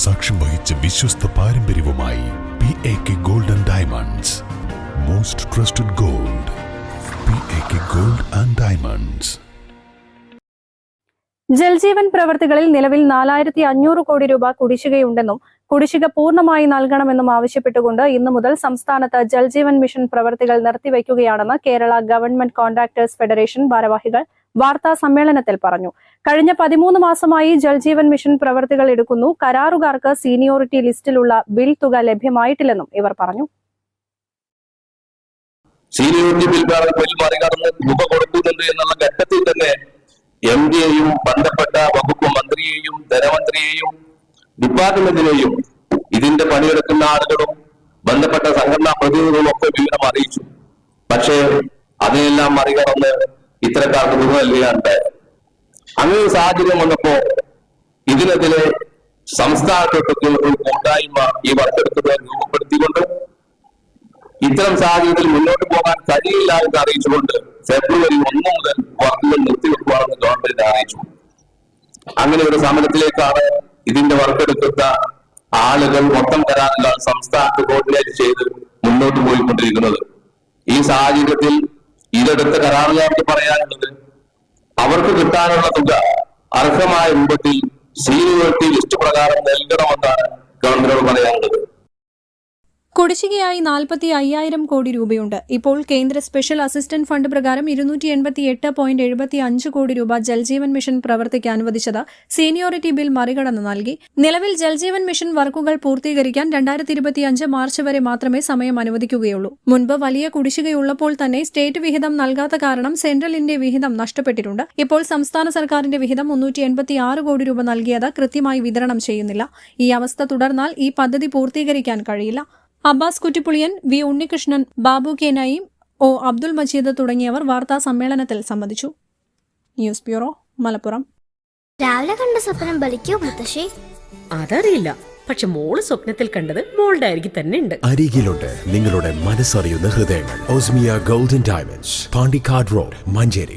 സാക്ഷ്യം വഹിച്ച വിശ്വസ്ത പാരമ്പര്യവുമായി P A K gold and diamonds most trusted gold P A K gold and diamonds Jaljeevan പ്രവർത്തികളിൽ നിലവിൽ നാലായിരത്തി അഞ്ഞൂറ് കോടി രൂപ കുടിശ്ശികയുണ്ടെന്നും കുടിശ്ശിക പൂർണമായി നൽകണമെന്നും ആവശ്യപ്പെട്ടുകൊണ്ട് ഇന്നു മുതൽ സംസ്ഥാനത്ത് ജൽജീവൻ മിഷൻ പ്രവർത്തികൾ നിർത്തിവയ്ക്കുകയാണെന്ന് കേരള ഗവൺമെന്റ് കോൺട്രാക്ടേഴ്സ് ഫെഡറേഷൻ ഭാരവാഹികൾ വാർത്താ സമ്മേളനത്തിൽ പറഞ്ഞു. കഴിഞ്ഞ പതിമൂന്ന് മാസമായി ജൽജീവൻ മിഷൻ പ്രവർത്തികൾ എടുക്കുന്നു. കരാറുകാർക്ക് സീനിയോറിറ്റി ലിസ്റ്റിലുള്ള ബിൽ തുക ലഭ്യമായിട്ടില്ലെന്നും ഇവർ പറഞ്ഞു. സീനിയോറിറ്റി ബിൽ ബിൽ മറികടന്ന് തുക കൊടുക്കുന്നുണ്ട് എന്നുള്ള ഘട്ടത്തിൽ തന്നെ എം ഡിയെയും ബന്ധപ്പെട്ട വകുപ്പ് മന്ത്രിയെയും ധനമന്ത്രിയെയും ഡിപ്പാർട്ട്മെന്റിനെയും ഇതിന്റെ പണിയെടുക്കുന്ന ആളുകളും ബന്ധപ്പെട്ട സംഘടനാ പ്രതിനിധികളും ഒക്കെ വിവരം അറിയിച്ചു. പക്ഷേ അതിനെല്ലാം മറികടന്ന് ഇത്തരക്കാർക്ക് തുക നൽകുകയുണ്ടായത് അങ്ങനെ സാഹചര്യം വന്നപ്പോ ഇതിനെതിരെ സംസ്ഥാനത്തൊക്കെ ഒരു കൂട്ടായ്മ ഈ വർഷത്തെ രൂപപ്പെടുത്തിക്കൊണ്ട് ഇത്തരം സാഹചര്യത്തിൽ മുന്നോട്ട് പോകാൻ കഴിയില്ല എന്ന് അറിയിച്ചുകൊണ്ട് ഫെബ്രുവരി ഒന്ന് മുതൽ വർക്കുകൾ നിർത്തിവെക്കുവാണെന്ന് ഗവൺമെന്റ് അറിയിച്ചു. അങ്ങനെ ഒരു സമരത്തിലേക്കാണ് ഇതിന്റെ വർക്കെടുക്കുന്ന ആളുകൾ മൊത്തം കരാറുകൾ സംസ്ഥാനത്ത് കോർഡിനേറ്റ് ചെയ്ത് മുന്നോട്ട് പോയിക്കൊണ്ടിരിക്കുന്നത്. ഈ സാഹചര്യത്തിൽ ഇതെടുത്ത കരാറുകാർക്ക് പറയാനുള്ളത് അവർക്ക് കിട്ടാനുള്ള തുക അർഹമായ രൂപത്തിൽ സീനിയോറിറ്റി ലിസ്റ്റ് പ്രകാരം നൽകണമെന്നാണ് ഗവൺമെന്റിനോട് പറയാനുള്ളത്. കുടിശ്ശികയായി നാൽപ്പത്തി അയ്യായിരം കോടി രൂപയുണ്ട്. ഇപ്പോൾ കേന്ദ്ര സ്പെഷ്യൽ അസിസ്റ്റന്റ് ഫണ്ട് പ്രകാരം ഇരുന്നൂറ്റി എൺപത്തി എട്ട് പോയിന്റ് എഴുപത്തി അഞ്ച് കോടി രൂപ ജൽജീവൻ മിഷൻ പ്രവർത്തിക്ക് അനുവദിച്ചത് സീനിയോറിറ്റി ബിൽ മറികടന്ന് നൽകി. നിലവിൽ ജൽജീവൻ മിഷൻ വർക്കുകൾ പൂർത്തീകരിക്കാൻ രണ്ടായിരത്തി ഇരുപത്തിയഞ്ച് മാർച്ച് വരെ മാത്രമേ സമയം അനുവദിക്കുകയുള്ളൂ. മുൻപ് വലിയ കുടിശ്ശികയുള്ളപ്പോൾ തന്നെ സ്റ്റേറ്റ് വിഹിതം നൽകാത്ത കാരണം സെൻട്രലിന്റെ വിഹിതം നഷ്ടപ്പെട്ടിട്ടുണ്ട്. ഇപ്പോൾ സംസ്ഥാന സർക്കാരിന്റെ വിഹിതം മുന്നൂറ്റി എൺപത്തി ആറ് കോടി രൂപ നൽകിയത് കൃത്യമായി വിതരണം ചെയ്യുന്നില്ല. ഈ അവസ്ഥ തുടർന്നാൽ ഈ പദ്ധതി പൂർത്തീകരിക്കാൻ കഴിയില്ല. Abbas Kuttipuliyan V Unnikrishnan Babu K Naeem O Abdul Majeed തുടങ്ങിയവർ വാർത്താ സമ്മേളനത്തിൽ സംബന്ധിച്ചു. News bureau Malappuram. രാവിലെ കണ്ട സ്വപ്നം ബലിക്കോ മുത്തശ്ശി? അതറിയില്ല. പക്ഷെ മോൾ സ്വപ്നത്തിൽ കണ്ടത് മോളുടെ അരികിൽ തന്നെ ഉണ്ട്. അരികിലുണ്ട്. നിങ്ങളുടെ മനസ്സറിയുന്ന ഹൃദയങ്ങൾ. Osmiya golden diamonds Pandikkad road Manjeri.